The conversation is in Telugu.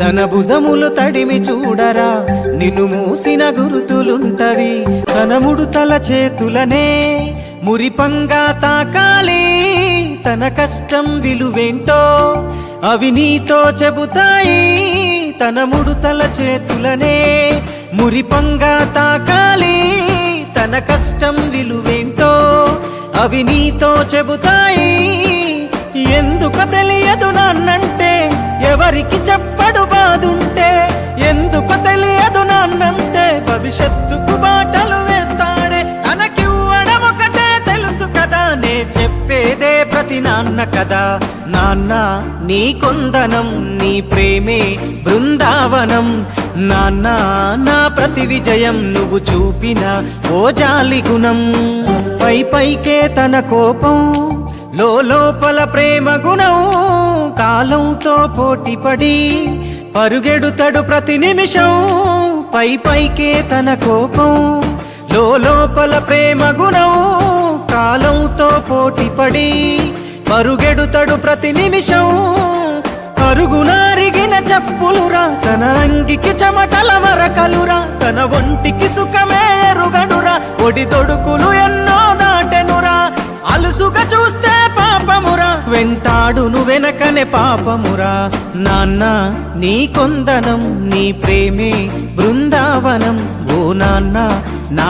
తన భుజములు తడిమి చూడరా. నిన్ను మూసిన గురుతులుంటవి. తన ముడుతల చేతులనే మురిపంగా తాకాలి. తన కష్టం విలువేంటో అవి నీతో చెబుతాయి. తన ముడుతల చేతులనే మురిపంగా తాకాలి. తన కష్టం విలువేంటో అవి నీతో చెబుతాయి. ఎందుకు తెలియదు నాన్నంటే ఎవరికి చెప్ప నాన్ననే నే చెప్పేదే ప్రతి నాన్న కదా. నాన్న నీ కొందనం నీ ప్రేమే బృందావనం. నాన్న నా ప్రతి విజయం నువ్వు చూపిన ఓ జాలి గుణం. పై పైకే తన కోపం లోపల ప్రేమ గుణం. కాలంతో పోటీపడి పరుగెడుతడు ప్రతి నిమిషం. పై పైకే తన కోపం లోపల ప్రేమ గుణం. కాలంతో పోటీపడి పరుగెడుతడు ప్రతి నిమిషం. పరుగునారిగిన చెప్పులురా తన అంగికి చెమటల మరకలురా తన ఒంటికి సుఖమే ఎరుగనురా ఒడి తొడుకులు ఎన్నో దాటెనురా అలుసుగా చూస్తే పాపమురా వెంటాడును వెనకనే పాపమురా నాన్న నీ కొందనం నీ ప్రేమే బృందావనం. ఓ నాన్న నా